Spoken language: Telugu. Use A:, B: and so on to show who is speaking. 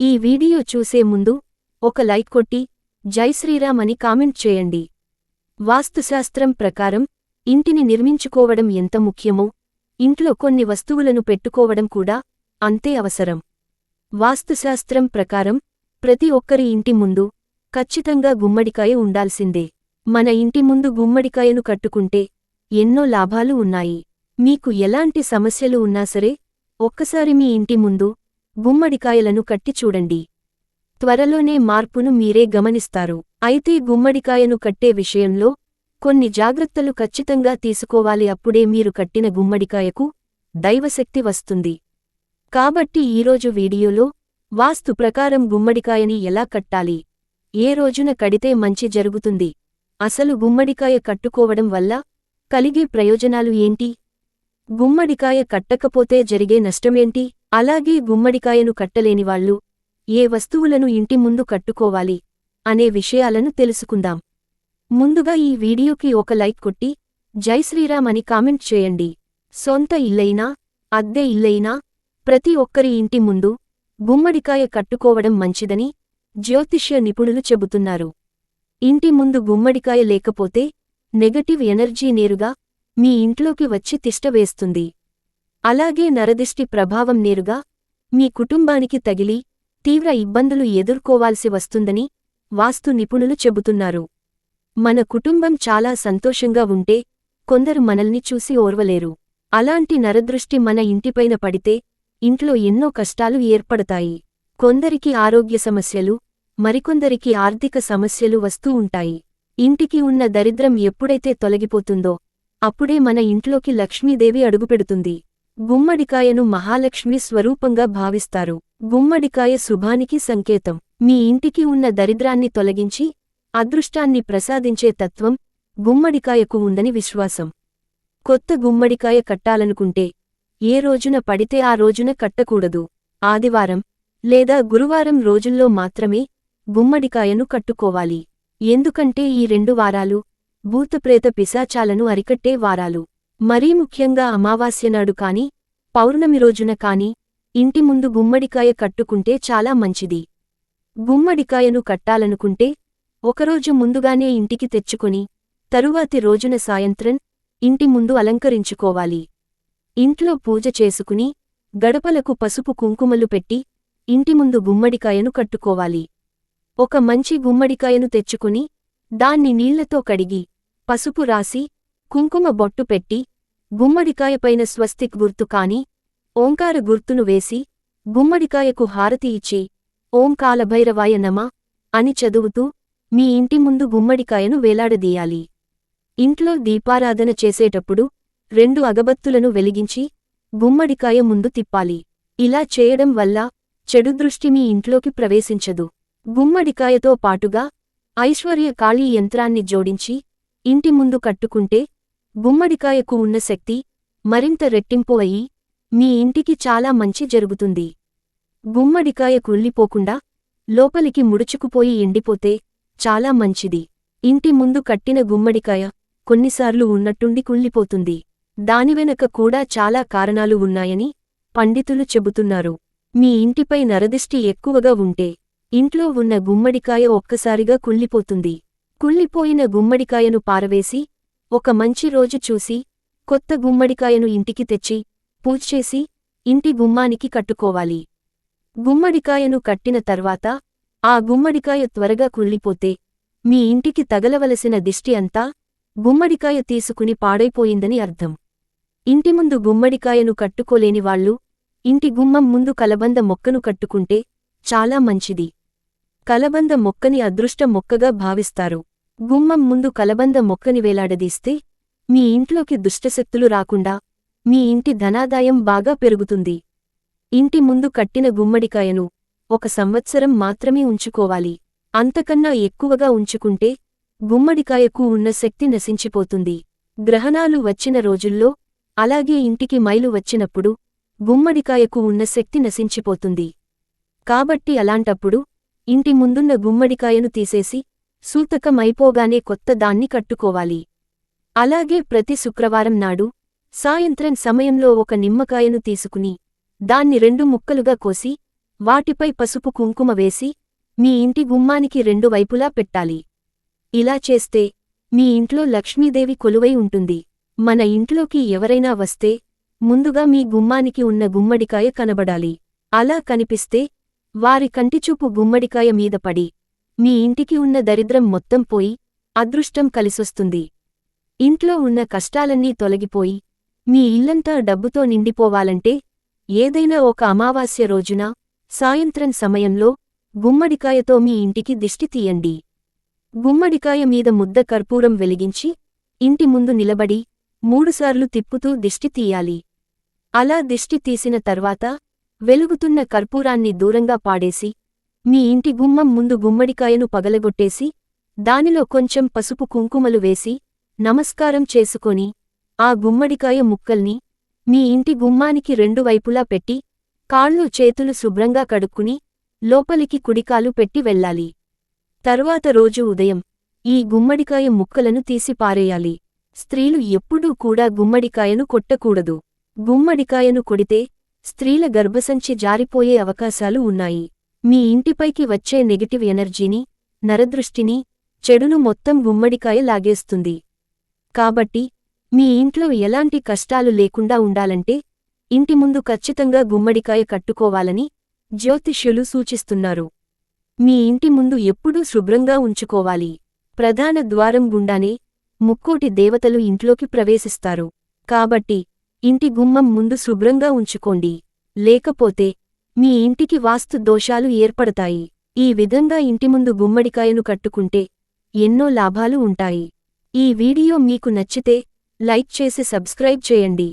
A: ఈ వీడియో చూసే ముందు ఒక లైక్ కొట్టి జై శ్రీరామ్ అని కామెంట్ చేయండి. వాస్తుశాస్త్రం ప్రకారం ఇంటిని నిర్మించుకోవడం ఎంత ముఖ్యమో ఇంట్లో కొన్ని వస్తువులను పెట్టుకోవడం కూడా అంతే అవసరం. వాస్తుశాస్త్రం ప్రకారం ప్రతి ఒక్కరి ఇంటి ముందు ఖచ్చితంగా గుమ్మడికాయ ఉండాల్సిందే. మన ఇంటి ముందు గుమ్మడికాయను కట్టుకుంటే ఎన్నో లాభాలు ఉన్నాయి. మీకు ఎలాంటి సమస్యలు ఉన్నా సరే ఒక్కసారి మీ ఇంటి ముందు గుమ్మడికాయలను కట్టి చూడండి. త్వరలోనే మార్పును మీరే గమనిస్తారు. అయితే గుమ్మడికాయను కట్టే విషయంలో కొన్ని జాగ్రత్తలు ఖచ్చితంగా తీసుకోవాలి. అప్పుడే మీరు కట్టిన గుమ్మడికాయకు దైవశక్తి వస్తుంది. కాబట్టి ఈరోజు వీడియోలో వాస్తు ప్రకారం గుమ్మడికాయని ఎలా కట్టాలి? ఏ రోజున కడితే మంచి జరుగుతుంది? అసలు గుమ్మడికాయ కట్టుకోవడం వల్ల కలిగే ప్రయోజనాలు ఏంటి? గుమ్మడికాయ కట్టకపోతే జరిగే నష్టమేంటి? అలాగే గుమ్మడికాయను కట్టలేనివాళ్ళు ఏ వస్తువులను ఇంటి ముందు కట్టుకోవాలి అనే విషయాలను తెలుసుకుందాం. ముందుగా ఈ వీడియోకి ఒక లైక్ కొట్టి జై శ్రీరామ్ అని కామెంట్ చేయండి. సొంత ఇల్లైనా అద్దె ఇల్లైనా ప్రతి ఒక్కరి ఇంటి ముందు గుమ్మడికాయ కట్టుకోవడం మంచిదని జ్యోతిష్య నిపుణులు చెబుతున్నారు. ఇంటి ముందు గుమ్మడికాయ లేకపోతే నెగటివ్ ఎనర్జీ నేరుగా మీ ఇంట్లోకి వచ్చి తిష్టవేస్తుంది అలాగే నరదిష్టి ప్రభావం నేరుగా మీ కుటుంబానికి తగిలి తీవ్ర ఇబ్బందులు ఎదుర్కోవాల్సి వస్తుందని వాస్తు నిపుణులు చెబుతున్నారు. మన కుటుంబం చాలా సంతోషంగా ఉంటే కొందరు మనల్ని చూసి ఓర్వలేరు. అలాంటి నరదృష్టి మన ఇంటిపైన పడితే ఇంట్లో ఎన్నో కష్టాలు ఏర్పడతాయి. కొందరికి ఆరోగ్య సమస్యలు మరికొందరికి ఆర్థిక సమస్యలు వస్తూ ఉంటాయి. ఇంటికి ఉన్న దరిద్రం ఎప్పుడైతే తొలగిపోతుందో అప్పుడే మన ఇంట్లోకి లక్ష్మీదేవి అడుగుపెడుతుంది. గుమ్మడికాయను మహాలక్ష్మి స్వరూపంగా భావిస్తారు. గుమ్మడికాయ శుభానికి సంకేతం. మీ ఇంటికి ఉన్న దరిద్రాన్ని తొలగించి అదృష్టాన్ని ప్రసాదించే తత్వం గుమ్మడికాయకు ఉందని విశ్వాసం. కొత్త గుమ్మడికాయ కట్టాలనుకుంటే ఏ రోజున పడితే ఆ రోజున కట్టకూడదు. ఆదివారం లేదా గురువారం రోజుల్లో మాత్రమే గుమ్మడికాయను కట్టుకోవాలి. ఎందుకంటే ఈ రెండు వారాలు భూతప్రేత పిశాచాలను అరికట్టే వారాలు. మరీ ముఖ్యంగా అమావాస్యనాడు కాని పౌర్ణమి రోజున కాని ఇంటి ముందు గుమ్మడికాయ కట్టుకుంటే చాలా మంచిది. గుమ్మడికాయను కట్టాలనుకుంటే ఒకరోజు ముందుగానే ఇంటికి తెచ్చుకొని తరువాతి రోజున సాయంత్రం ఇంటి ముందు అలంకరించుకోవాలి. ఇంట్లో పూజ చేసుకుని గడపలకు పసుపు కుంకుమలు పెట్టి ఇంటి ముందు గుమ్మడికాయను కట్టుకోవాలి. ఒక మంచి గుమ్మడికాయను తెచ్చుకుని దాన్ని నీళ్ళతో కడిగి పసుపు రాసి కుంకుమ బొట్టు పెట్టి గుమ్మడికాయపైన స్వస్తిక్ గుర్తు కాని ఓంకార గుర్తును వేసి గుమ్మడికాయకు హారతి ఇచ్చి ఓం కాలభైరవాయ నమ అని చదువుతూ మీ ఇంటి ముందు గుమ్మడికాయను వేలాడదీయాలి. ఇంట్లో దీపారాధన చేసేటప్పుడు రెండు అగబత్తులను వెలిగించి గుమ్మడికాయ ముందు తిప్పాలి. ఇలా చేయడం వల్ల చెడు దృష్టి మీ ఇంట్లోకి ప్రవేశించదు. గుమ్మడికాయతో పాటుగా ఐశ్వర్య కాళీ యంత్రాన్ని జోడించి ఇంటి ముందు కట్టుకుంటే గుమ్మడికాయకు ఉన్న శక్తి మరింత రెట్టింపు అయి మీ ఇంటికి చాలా మంచి జరుగుతుంది. గుమ్మడికాయ కుళ్ళిపోకుండా లోపలికి ముడుచుకుపోయి ఎండిపోతే చాలా మంచిది. ఇంటి ముందు కట్టిన గుమ్మడికాయ కొన్నిసార్లు ఉన్నట్టుండి కుళ్ళిపోతుంది. దానివెనక కూడా చాలా కారణాలు ఉన్నాయని పండితులు చెబుతున్నారు. మీ ఇంటిపై నరదిష్టి ఎక్కువగా ఉంటే ఇంట్లో ఉన్న గుమ్మడికాయ ఒక్కసారిగా కుళ్ళిపోతుంది. కుళ్ళిపోయిన గుమ్మడికాయను పారవేసి ఒక మంచి రోజు చూసి కొత్త గుమ్మడికాయను ఇంటికి తెచ్చి పూజ్చేసి ఇంటి గుమ్మానికి కట్టుకోవాలి. గుమ్మడికాయను కట్టిన తర్వాత ఆ గుమ్మడికాయ త్వరగా కుళ్ళిపోతే మీ ఇంటికి తగలవలసిన దిష్టి అంతా గుమ్మడికాయ తీసుకుని పాడైపోయిందని అర్థం. ఇంటి ముందు గుమ్మడికాయను కట్టుకోలేని వాళ్ళు ఇంటి గుమ్మం ముందు కలబంద మొక్కను కట్టుకుంటే చాలా మంచిది. కలబంద మొక్కని అదృష్ట మొక్కగా భావిస్తారు. గుమ్మం ముందు కలబంద మొక్కని వేలాడదీస్తే మీ ఇంట్లోకి దుష్టశక్తులు రాకుండా మీ ఇంటి ధనాదాయం బాగా పెరుగుతుంది. ఇంటి ముందు కట్టిన గుమ్మడికాయను ఒక సంవత్సరం మాత్రమే ఉంచుకోవాలి. అంతకన్నా ఎక్కువగా ఉంచుకుంటే గుమ్మడికాయకు ఉన్న శక్తి నశించిపోతుంది. గ్రహణాలు వచ్చిన రోజుల్లో అలాగే ఇంటికి మైలు వచ్చినప్పుడు గుమ్మడికాయకు ఉన్న శక్తి నశించిపోతుంది. కాబట్టి అలాంటప్పుడు ఇంటి ముందున్న గుమ్మడికాయను తీసేసి సూతకమైపోగానే కొత్త దాన్ని కట్టుకోవాలి. అలాగే ప్రతి శుక్రవారం నాడు సాయంత్రం సమయంలో ఒక నిమ్మకాయను తీసుకుని దాన్ని రెండు ముక్కలుగా కోసి వాటిపై పసుపు కుంకుమ వేసి మీ ఇంటి గుమ్మానికి రెండు వైపులా పెట్టాలి. ఇలా చేస్తే మీ ఇంట్లో లక్ష్మీదేవి కొలువై ఉంటుంది. మన ఇంట్లోకి ఎవరైనా వస్తే ముందుగా మీ గుమ్మానికి ఉన్న గుమ్మడికాయ కనబడాలి. అలా కనిపిస్తే వారి కంటిచూపు గుమ్మడికాయ మీద పడి మీ ఇంటికి ఉన్న దరిద్రం మొత్తం పోయి అదృష్టం కలిసొస్తుంది. ఇంట్లో ఉన్న కష్టాలన్నీ తొలగిపోయి మీ ఇల్లంతా డబ్బుతో నిండిపోవాలంటే ఏదైనా ఒక అమావాస్య రోజున సాయంత్రం సమయంలో గుమ్మడికాయతో మీ ఇంటికి దిష్టి తీయండి. గుమ్మడికాయ మీద ముద్ద కర్పూరం వెలిగించి ఇంటి ముందు నిలబడి మూడుసార్లు తిప్పుతూ దిష్టి తీయాలి. అలా దిష్టి తీసిన తర్వాత వెలుగుతున్న కర్పూరాన్ని దూరంగా పాడేసి మీ ఇంటి గుమ్మం ముందు గుమ్మడికాయను పగలగొట్టేసి దానిలో కొంచెం పసుపు కుంకుమలు వేసి నమస్కారం చేసుకొని ఆ గుమ్మడికాయ ముక్కల్ని మీ ఇంటి గుమ్మానికి రెండు వైపులా పెట్టి కాళ్ళు చేతులు శుభ్రంగా కడుక్కుని లోపలికి కుడికాలు పెట్టి వెళ్ళాలి. తరువాత రోజు ఉదయం ఈ గుమ్మడికాయ ముక్కలను తీసి పారేయాలి. స్త్రీలు ఎప్పుడూ కూడా గుమ్మడికాయను కొట్టకూడదు. గుమ్మడికాయను కొడితే స్త్రీల గర్భసంచి జారిపోయే అవకాశాలు ఉన్నాయి. మీ ఇంటిపైకి వచ్చే నెగటివ్ ఎనర్జీని నరదృష్టిని చెడును మొత్తం గుమ్మడికాయ లాగేస్తుంది. కాబట్టి మీ ఇంట్లో ఎలాంటి కష్టాలు లేకుండా ఉండాలంటే ఇంటి ముందు ఖచ్చితంగా గుమ్మడికాయ కట్టుకోవాలని జ్యోతిష్యులు సూచిస్తున్నారు. మీ ఇంటి ముందు ఎప్పుడూ శుభ్రంగా ఉంచుకోవాలి. ప్రధాన ద్వారం గుండానే ముక్కోటి దేవతలు ఇంట్లోకి ప్రవేశిస్తారు. కాబట్టి ఇంటి గుమ్మం ముందు శుభ్రంగా ఉంచుకోండి. లేకపోతే మీ ఇంటికి వాస్తు దోషాలు ఏర్పడతాయి. ఈ విధంగా ఇంటి ముందు గుమ్మడికాయను కట్టుకుంటే ఎన్నో లాభాలు ఉంటాయి. ఈ వీడియో మీకు నచ్చితే లైక్ చేసి సబ్స్క్రైబ్ చేయండి.